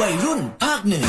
วัยรุ่นภาคเหนือ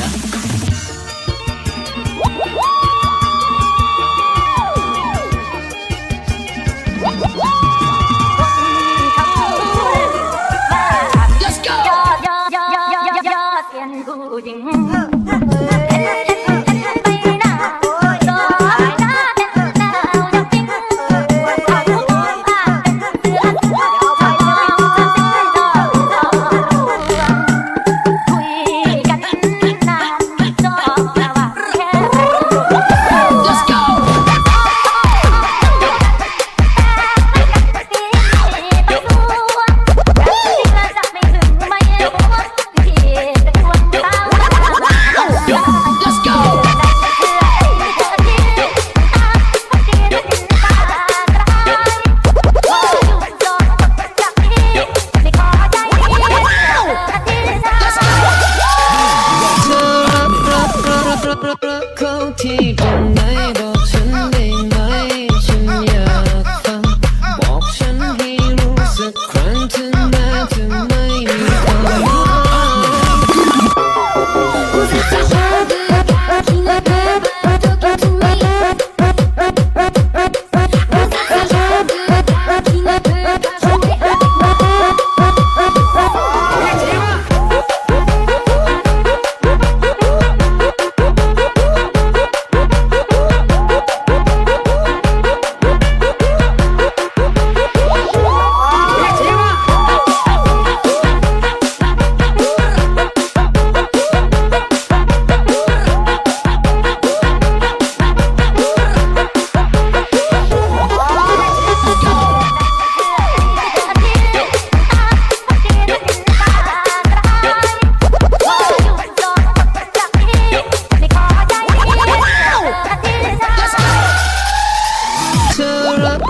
teaching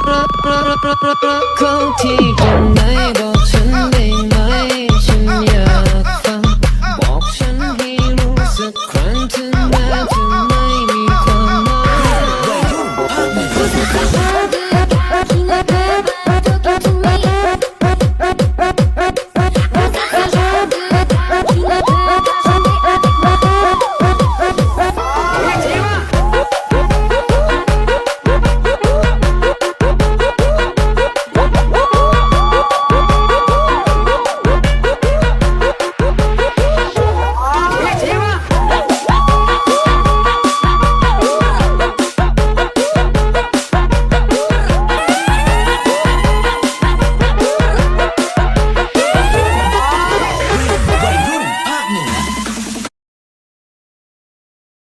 รักคนที่อยู่ในบอก